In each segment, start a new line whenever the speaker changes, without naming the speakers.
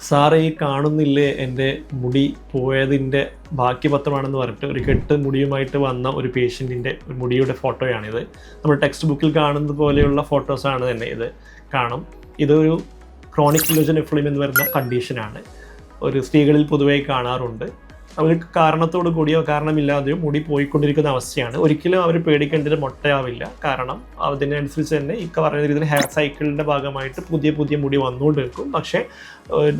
Sir ഈ കാണുന്നില്ലേ എന്റെ മുടി പോയതിന്റെ ബാക്കി പത്രമാണെന്ന് പറഞ്ഞിട്ട് ഒരു കെട്ട് മുടിയുമായിട്ട് വന്ന ഒരു പേഷ്യന്റിന്റെ ഒരു മുടിയുടെ ഫോട്ടോയാണിത്. നമ്മൾ ടെക്സ്റ്റ് ബുക്കിൽ കാണുന്നത് പോലെയുള്ള ഫോട്ടോസാണ് തന്നെ ഇത്. കാണും ഇതൊരു ക്രോണിക് ലുജൻ എഫ്ലിം എന്ന് പറയുന്ന കണ്ടീഷനാണ്. ഒരു സ്ത്രീകളിൽ പൊതുവേ കാണാറുണ്ട്. അവർക്ക് കാരണത്തോട് കൂടിയോ കാരണമില്ലാതെയോ മുടി പോയിക്കൊണ്ടിരിക്കുന്ന അവസ്ഥയാണ്. ഒരിക്കലും അവർ പേടിക്കേണ്ടത് മൊട്ടയാവില്ല. കാരണം അതിനനുസരിച്ച് തന്നെ ഈ പറഞ്ഞ രീതിയിൽ ഹെയർ സൈക്കിളിന്റെ ഭാഗമായിട്ട് പുതിയ പുതിയ മുടി വന്നുകൊണ്ട് നിൽക്കും പക്ഷേ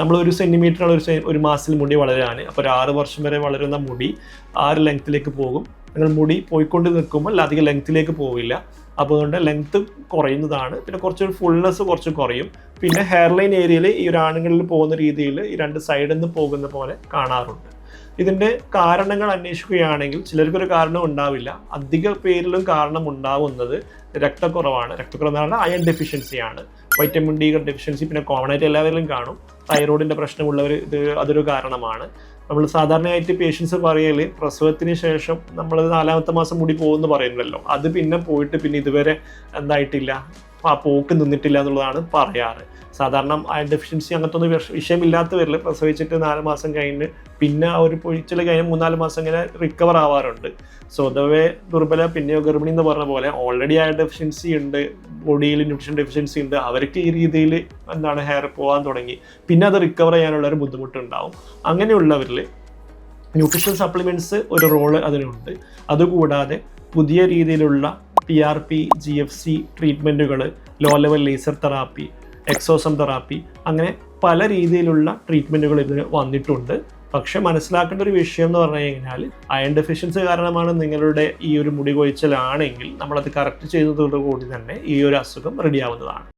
നമ്മൾ ഒരു സെന്റിമീറ്ററാണ് ഒരു ഒരു മാസത്തിൽ മുടി വളരാൻ അപ്പോൾ ഒരു ആറ് വർഷം വരെ വളരുന്ന മുടി ആറ് ലെങ്ത്തിലേക്ക് പോകും. നിങ്ങൾ മുടി പോയിക്കൊണ്ട് നിൽക്കുമ്പോൾ അധികം ലെങ്ത്തിലേക്ക് പോവില്ല. അപ്പോൾ അതുകൊണ്ട് ലെങ്ത്ത് കുറയുന്നതാണ്. പിന്നെ കുറച്ചൊരു ഫുൾനെസ് കുറച്ച് കുറയും. പിന്നെ ഹെയർ ലൈൻ ഏരിയയിൽ ഈ ഒരു ആണുങ്ങളിൽ പോകുന്ന രീതിയിൽ ഈ രണ്ട് സൈഡിൽ നിന്ന് പോകുന്ന പോലെ കാണാറുണ്ട്. ഇതിന്റെ കാരണങ്ങൾ അന്വേഷിക്കുകയാണെങ്കിൽ ചിലർക്കൊരു കാരണം ഉണ്ടാവില്ല. അധിക പേരിലും കാരണം ഉണ്ടാവുന്നത് രക്തക്കുറവാണ്. രക്തക്കുറവ് എന്ന് പറഞ്ഞാൽ അയൺ ഡെഫിഷ്യൻസിയാണ് വൈറ്റമിൻ ഡി ഡെഫിഷ്യൻസി പിന്നെ കോമൺ ആയിട്ട് എല്ലാവരിലും കാണും. തൈറോയിഡിന്റെ പ്രശ്നമുള്ളവർ ഇത് അതൊരു കാരണമാണ്. നമ്മൾ സാധാരണയായിട്ട് പേഷ്യൻസ് പറയൽ പ്രസവത്തിന് ശേഷം നമ്മൾ നാലാമത്തെ മാസം മുടി പോകുമെന്ന് പറയുന്നല്ലോ. അത് പിന്നെ പോയിട്ട് പിന്നെ ഇതുവരെ എന്തായിട്ടില്ല. ആ പോക്ക് നിന്നിട്ടില്ല എന്നുള്ളതാണ് പറയാറ്. സാധാരണ അയൺ ഡെഫിഷ്യൻസി അങ്ങനത്തെ ഒന്നും വിഷ- വിഷയമില്ലാത്തവരിൽ പ്രസവിച്ചിട്ട് നാല് മാസം കഴിഞ്ഞ് പിന്നെ ഒരു പൊഴിച്ചിൽ കഴിഞ്ഞ് മൂന്നാൽ മാസം ഇങ്ങനെ റിക്കവർ ആവാറുണ്ട്. സോ ദവേ ദുർബല പിന്നെയോ ഗർഭിണി എന്ന് പറഞ്ഞ പോലെ ഓൾറെഡി അയൺ ഡെഫിഷ്യൻസി ഉണ്ട് ബോഡിയിൽ ന്യൂട്രീഷൻ ഡെഫിഷ്യൻസി ഉണ്ട് അവർക്ക് ഈ രീതിയിൽ എന്താണ് ഹെയർ പോകാൻ തുടങ്ങി. പിന്നെ അത് റിക്കവർ ചെയ്യാനുള്ള ഒരു ബുദ്ധിമുട്ടുണ്ടാവും. അങ്ങനെയുള്ളവരിൽ ന്യൂട്രീഷൻ സപ്ലിമെന്റ്സ് ഒരു റോൾ അതിനുണ്ട്. അതുകൂടാതെ പുതിയ രീതിയിലുള്ള P R P G F C ട്രീറ്റ്മെന്റുകൾ low level laser therapy exosome therapy അങ്ങനെ പല രീതിയിലുള്ള ട്രീറ്റ്മെന്റുകൾ ഇതിന് വന്നിട്ടുണ്ട്. പക്ഷെ മനസ്സിലാക്കേണ്ട ഒരു വിഷയം എന്ന് പറഞ്ഞു കഴിഞ്ഞാൽ അയൺ ഡെഫിഷ്യൻസി കാരണമാണ് നിങ്ങളുടെ ഈ ഒരു മുടി കൊഴിച്ചലാണെങ്കിൽ നമ്മളത് കറക്റ്റ് ചെയ്തതോടുകൂടി തന്നെ ഈ ഒരു അസുഖം റെഡിയാവുന്നതാണ്